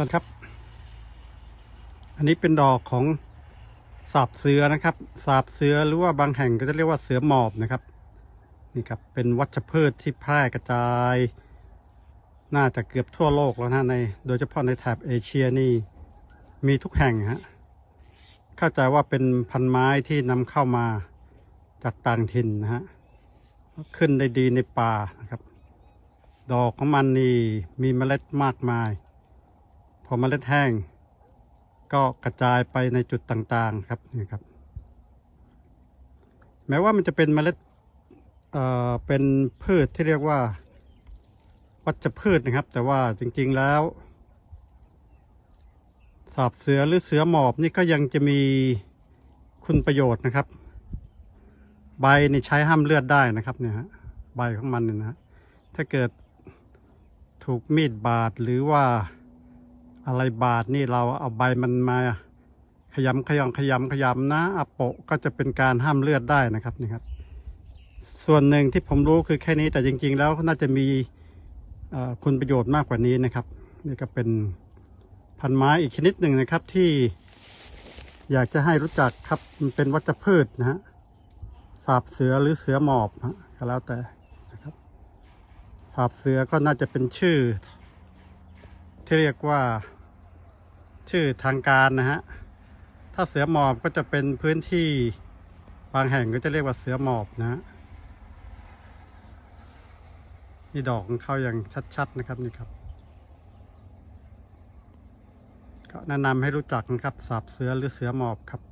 ก่อนครับ อันนี้เป็นดอกของสาบเสือนะครับ สาบเสือหรือว่าบางแห่งก็จะเรียกว่าเสือหมอบนะครับ นี่ครับ เป็นวัชพืชที่แพร่กระจาย น่าจะเกือบทั่วโลกแล้วนะใน โดยเฉพาะในแถบเอเชียนี่ มีทุกแห่งฮะ เข้าใจว่าเป็นพันไม้ที่นำเข้ามาจากต่างถิ่นนะฮะ ขึ้นได้ดีในป่านะครับ ดอกของมันนี่มีเมล็ดมากมาย พอเมล็ดแห้ง ก็กระจายไปในจุดต่างๆครับนี่ครับ แม้ว่ามันจะเป็นเมล็ดเอ่อเป็นพืชที่เรียกว่าวัชพืชนะครับ แต่ว่าจริงๆแล้วสาบเสือหรือเสือหมอบนี่ก็ยังจะมีคุณประโยชน์นะครับ ใบนี่ใช้ห้ามเลือดได้นะครับเนี่ยฮะใบของมันเนี่ยนะถ้าเกิดถูกมีดบาดหรือว่า อะไรบาดนี่เราเอาใบมันมาขยำขยำขยำขยำนะอโปะก็จะเป็นการห้ามเลือดได้นะครับนี่ครับ ส่วนหนึ่งที่ผมรู้คือแค่นี้แต่จริง ๆ แล้วน่าจะมีคุณประโยชน์มากกว่านี้นะครับ นี่ก็เป็นพันไม้อีกชนิดหนึ่งนะครับที่อยากจะให้รู้จักครับมันเป็นวัชพืชนะฮะสาบเสือหรือเสือหมอบฮะก็แล้วแต่นะครับสาบเสือก็น่าจะเป็นชื่อ ที่เรียกว่าชื่อทางการนะฮะ ถ้าเสือหมอบก็จะเป็นพื้นที่บางแห่งก็จะเรียกว่าเสือหมอบนะฮะนี่ดอกของเขาอย่างชัดๆนะครับนี่ครับ ก็แนะนำให้รู้จักนะครับสาบเสือหรือเสือหมอบครับ